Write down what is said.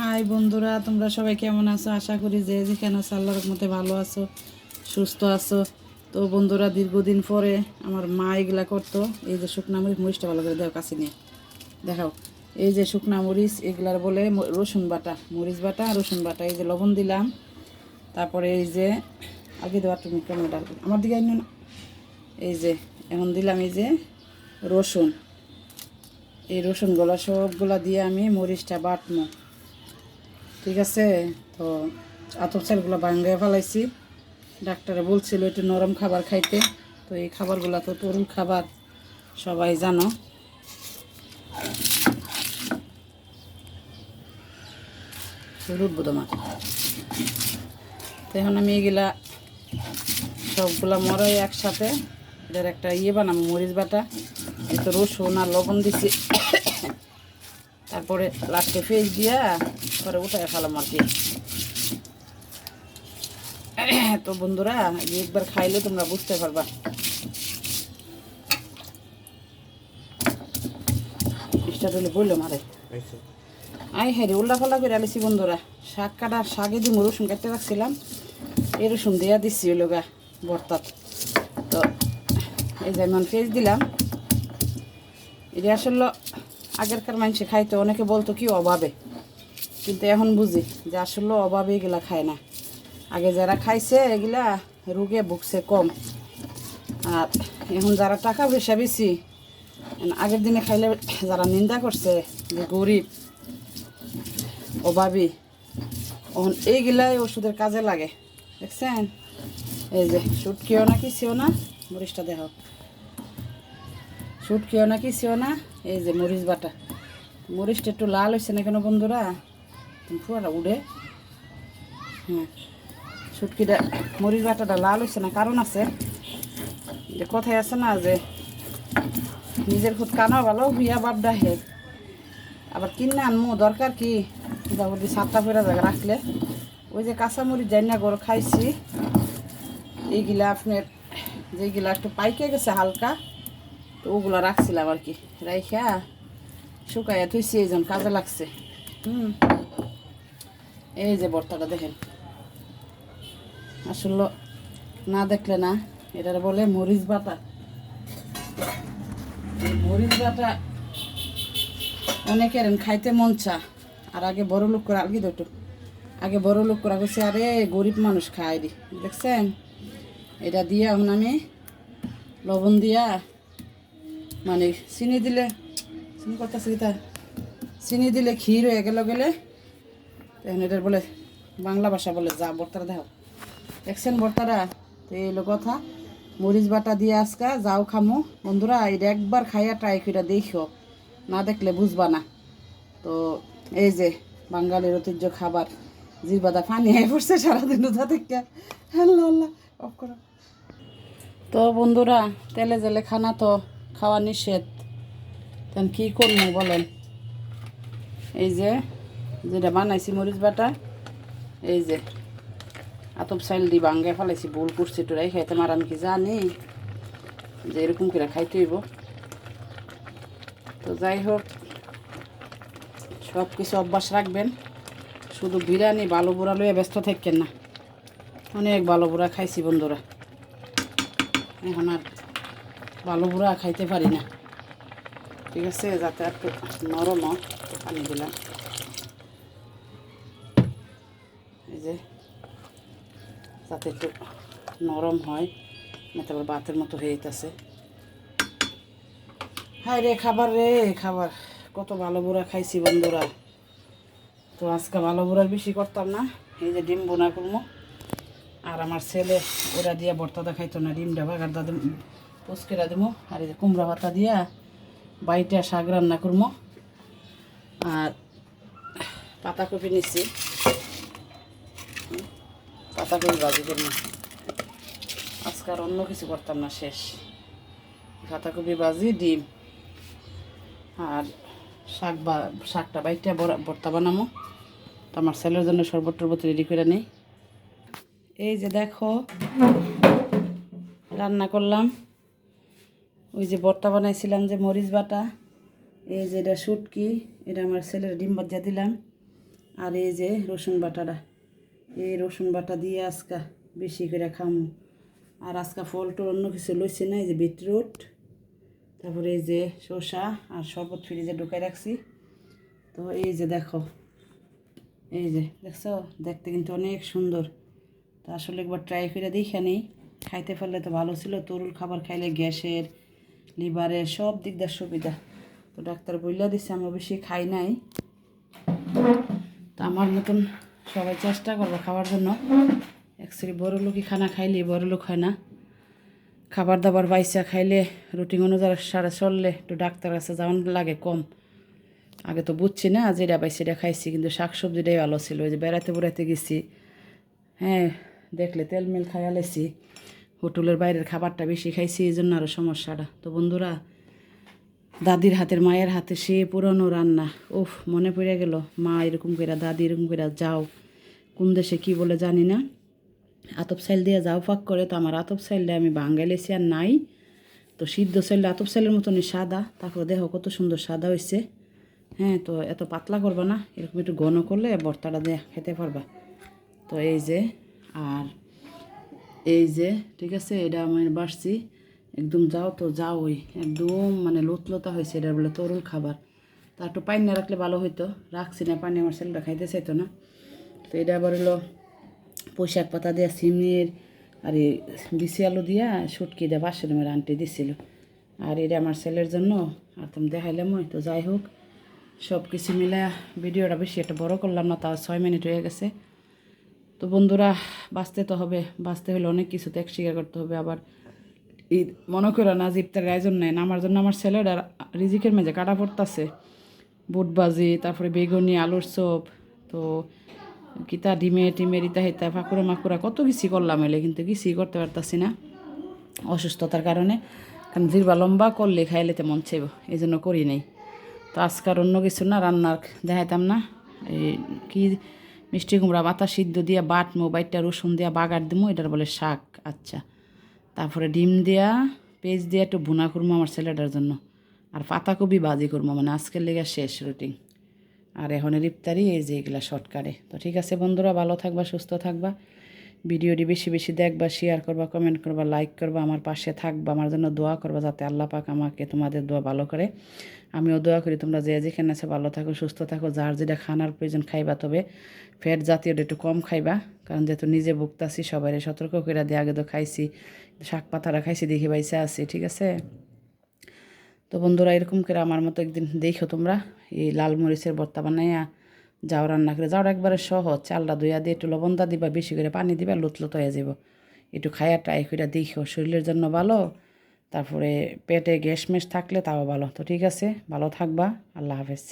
High বন্ধুরা, তোমরা সবাই কেমন আছো? আশা করি যে যেখানে আছো, আল্লাহর মতে ভালো আছো, সুস্থ আছো। তো বন্ধুরা, দীর্ঘদিন পরে আমার মা এগুলা করতো। এই যে শুকনা মরিচ, মরিচটা ভালো করে দেও কাছে নিয়ে। দেখাও। এই যে শুকনা মরিচ, এগুলার বলে রসুন বাটা, মরিচ বাটা, রসুন বাটা। এই যে লবণ দিলাম। তারপরে এই যে, আগে দেওয়া তুমি কেমন ডাল আমার দিকে না। এই যে, এখন দিলাম এই যে রসুন। এই রসুনগুলো সবগুলা দিয়ে আমি মরিচটা বাটমো ঠিক আছে? তো আতপ চালগুলো ভাঙ্গায় ফেলাইছি। ডাক্তারে বলছিল একটু নরম খাবার খাইতে। তো এই খাবারগুলো তো তরুণ খাবার, সবাই জানো। এখন আমি এগুলা সবগুলা মরাই একসাথে। এটার একটা ইয়ে বানাবো, মরিচ বাটা। এই তো রসুন আর লবণ দিছি। তারপরে লাস্টে ফেস দিয়া পরে উঠায় ফেলাম আর কি। তো বন্ধুরা একবার খাইলে তোমরা বুঝতে পারবা। বলল মারে। আই হ্যাঁ রে উল্লা ফাল্লা করে আলিছি বন্ধুরা। শাক কাটা শাকে দিয়ে রসুন কাটতে রাখছিলাম এই রসুন দেয়া দিচ্ছি ওই লোকা বর্তাত তো এই যে আমি ফেস দিলাম। এটা আসলে আগেরকার মানুষে খাইতো অনেকে বলতো কি অভাবে। কিন্তু এখন বুঝি যে আসলে অভাবে এগুলা খায় না। আগে যারা খাইছে এগুলা রোগে ভুগছে কম। আর এখন যারা টাকা পয়সা বেশি আগের দিনে খাইলে যারা নিন্দা করছে যে গরিব, অভাবী, এখন এইগুলাই ওষুধের কাজে লাগে। দেখছেন? এই যে, সুটকিও না কি কিসিও না মরিচটা দেখো সুটকিও না কিসিও না? এই যে মরিচ বাটা। মরিচটা একটু লাল হয়েছে না কেন বন্ধুরা? তুমি উড়ে। হ্যাঁ সুটকিটা মরিচ বাটাটা লাল হয়েছে না? কারণ আছে। যে কথায় আছে না যে, নিজের খুদ কানা ভালো হুইয়া বাপডা হে আবার কিনে আনমু, দরকার কি? যাবতীয় সাতটা ফেরা জায়গা রাখলে। ওই যে কাঁচামরিচ যাই না গরু খাইছি। এইগুলা আপনার যেগুলা একটু পাইকে গেছে হালকা। তো ওগুলা রাখছিলাম আর কি। রাইখা, শুকাইয়া থুইছি এইজন, কাজে লাগছে। হুম। এই যে বর্তাটা দেখেন। আসলে না দেখলে না, এটার বলে মরিচ বাটা। মরিচ বাটা অনেকের খাইতে মন চা আর আগে বড় লোক করে আলগি দুটো? আগে বড় লোক করা গেছে আরে, গরিব মানুষ খায় দি। দেখছেন? এটা দিয়ে এখন আমি লবণ দিয়া মানে চিনি দিলে, চিনি করতেছে তা চিনি দিলে ক্ষীর হয়ে গেল গেলে তখন এটার বলে বাংলা ভাষা বলে যা বর্তারা দেখো দেখছেন বর্তারা তো এই হলো কথা মরিচ বাটা দিয়ে আজকা, যাও খামো। বন্ধুরা এটা একবার খাইয়া ট্রাই করে দেখো না দেখলে বুঝবা না। তো এই যে বাঙালির ঐতিহ্য খাবার জিবাদা পানি হয়ে পড়ছে সারাদিন ওটা থেকে আল্লাহ আল্লাহ তো বন্ধুরা তেলে জেলে খানা তো। খাওয়া নিষেধ। তখন কী করব বলেন? এই যে, যেটা বানাইছি মরিচ বাটা, এই যে, আতপ চাইল দি বাঙ্গে ফেলাইছি, ভুল করছি তোরাই খাইতে মার আমি কি জানি? যে এরকম করে খাইতে হইব। তো যাই হোক সব কিছু অভ্যাস রাখবেন। শুধু বিরিয়ানি ভালো বুড়া লইয়া ব্যস্ত থাকেন না। অনেক ভালো বুড়া খাইছি বন্ধুরা। এখন আর ভালো বুড়া খাইতে পারি না। ঠিক আছে, যাতে একটু নরম পানি দিলাম এই যে, যাতে একটু নরম হয় তারপর বাতের মতো হয়ে যেতেছে হায় রে, খাবার রে, খাবার। কত ভালো বুড়া খাইছি বন্ধুরা। তো আজকে ভালো বুড়ার বেশি করতাম না। এই যে ডিম বোনা করব আর আমার ছেলে ওরা দিয়া বর্তাদা খাইতো না, ডিমটা বাগার দাদা পুচকেরা দেবো আর এই যে কুমড়া পাতা দিয়া বাইটা শাক রান্না করব আর পাতাকপি নিচ্ছি। পাতাকপি ভাজি করব আজকে আর অন্য কিছু করতাম না, শেষ। পাতাকপি ভাজি, ডিম। আর শাক বা, শাকটা বাইটা ভর্তা বানামো। তো আমার ছেলের জন্য শরবত টরবত রেডি করে নেই। এই যে দেখো, রান্না করলাম। ওই যে ভর্তা বানাইছিলাম যে মরিচ বাটা, এই যে এটা শুটকি, এটা আমার ছেলের ডিম বাজা দিলাম, আর এই যে রসুন বাটাটা। এই রসুন বাটা দিয়ে আজকা বেশি করে খামু। আর আজকা ফল টল অন্য কিছু লইছি না, এই যে বিটরুট, তারপরে এই যে শসা আর শরবত ফ্রিজে ঢুকাই রাখছি। তো এই যে দেখো, এই যে দেখছ, দেখতে কিন্তু অনেক সুন্দর। তো আসলে একবার ট্রাই করে দেখে নেই, খাইতে পারলে তো ভালো ছিল, তরুল খাবার খাইলে গ্যাসের লিভারের সব দিক দিয়ে সুবিধা। তো ডাক্তার বইলা দিচ্ছে আমি বেশি খাই নাই। তো আমার মতন সবাই চেষ্টা করব খাওয়ার জন্য। অ্যাকচুয়ালি বড় লোকই খানা খাইলে বড় লোক হয় না। খাবার দাবার বাইসা খাইলে রুটিন অনুযায়ী সারা চললে একটু ডাক্তার কাছে যাওয়ান লাগে কম। আগে তো বুঝছি না যেটা পাই সেটা খাইছি, কিন্তু শাক সবজিটাই ভালো ছিল। ওই যে বেড়াতে বেড়াতে গেছি। হ্যাঁ দেখলে তেল মেল খাইয়া লাইছি হোটেলের বাইরের খাবারটা বেশি খাইছি এই জন্য আরও সমস্যাটা। তো বন্ধুরা, দাদির হাতের, মায়ের হাতে সে পুরনো রান্না। উফ, মনে পড়ে গেল, মা এরকম করে দাদি এরকম করে যাও, কোন দেশে কি বলে জানি না। আতপ সাইল দিয়ে যাও, ফাঁক করে। তো আমার আতপ সাইলটা আমি বাঙ্গাইলেছি আর নাই। তো সিদ্ধ সাইলটা আতপ সাইলের মতনই সাদা। তারপর দেখো কত সুন্দর সাদা হয়েছে হ্যাঁ তো এত পাতলা করবা না, এরকম একটু ঘন করলে ভর্তাটা দিয়ে খেতে পারবা। তো এই যে, আর এই যে, ঠিক আছে? এটা আমি বাড়ছি একদম যাও তো যাও ওই একদম মানে লতলতা হয়েছে এটা বলে তরুল খাবার। তা একটু পানি না রাখলে ভালো হইতো। রাখছি না, পানি আমার ছেলেটা খাইতে চাইতো না। তো এটা আবার হলো পোশাক পাতা দিয়া, সিমের, আর এই বিসি আলু দিয়া সুটকি দিয়া, বাসরুমের আনটি দিছিল। আর এটা আমার ছেলের জন্য, আর তুমি দেখাইলাম তো যাই হোক সব কিছু মিলে ভিডিওটা বেশি একটা বড় করলাম না, তাও ছয় মিনিট হয়ে গেছে। তো বন্ধুরা, বাঁচতে তো হবে, বাঁচতে হলে অনেক কিছু ত্যাগ স্বীকার করতে হবে। আবার ঈদ, মনে করো না ইফতারের আয়োজন নেই আমার জন্য, আমার ছেলেরা রিজিকের মেঝে কাটা পড়তাছে। বুট বাজি, তারপরে বেগুনি, আলুর চপ, তো কিতা ডিমে, টিমে, রিতা হিতা, ফাঁকুরা মাকুরা, কত কিছু করলাম এলে, কিন্তু কিছুই করতে পারতাছি না অসুস্থতার কারণে। কারণ জিরবা লম্বা করলে খাইলে তেমন চাইব এই জন্য করি নাই। তো আজকার অন্য কিছু না, রান্নার দেখাইতাম না। এই কি মিষ্টি কুমড়া বাতা সিদ্ধ দিয়া বাটমো বাইটটা রসুন দিয়া বাগার দিমো, এটার বলে শাক। আচ্ছা তারপরে ডিম দিয়া, পেঁয়াজ দিয়া একটু ভুনা করব আমার ছেলেটার জন্য। আর পাতাকপি বাজি করব মানে আজকের লেগে শেষ রুটিন আর এখনের ইফতারি, এই যে এগুলা শর্টকাটে। তো ঠিক আছে বন্ধুরা, ভালো থাকবা, সুস্থ থাকবা। ভিডিওটি বেশি বেশি দেখবা শেয়ার করবা কমেন্ট করবা লাইক করবা, আমার পাশে থাকবা, আমার জন্য দোয়া করবা, যাতে আল্লাহ পাক আমাকে তোমাদের দোয়া ভালো করে। আমিও দোয়া করি তোমরা যে যেখানে আছে ভালো থাকো, সুস্থ থাকো, যার যেটা খানার প্রয়োজন খাইবা তবে। ফ্যাট জাতীয়টা একটু কম খাইবা, কারণ যেহেতু নিজে ভুগতাছি সবাই সতর্ক করে দিয়ে আগে তো খাইছি, শাক পাতারা খাইছি, দেখে বাইসে আছি, ঠিক আছে? তো বন্ধুরা, এরকম করে আমার মতো একদিন দেখো তোমরা, এই লাল মরিচের ভর্তা বানাইয়া, যাও রান্না করে যাওয়ার একবারে সহজ, চালটা ধুইয়া দিয়ে একটু লবণ দা দিবা, বেশি করে পানি দিবা, লুতলুত হয়ে যাব একটু খাইয়া ট্রাই করে দেখো, শরীরের জন্য ভালো তারপরে পেটে গ্যাস মেস থাকলে তাও ভালো। তো ঠিক আছে ভালো থাকবা আল্লাহ হাফেজ।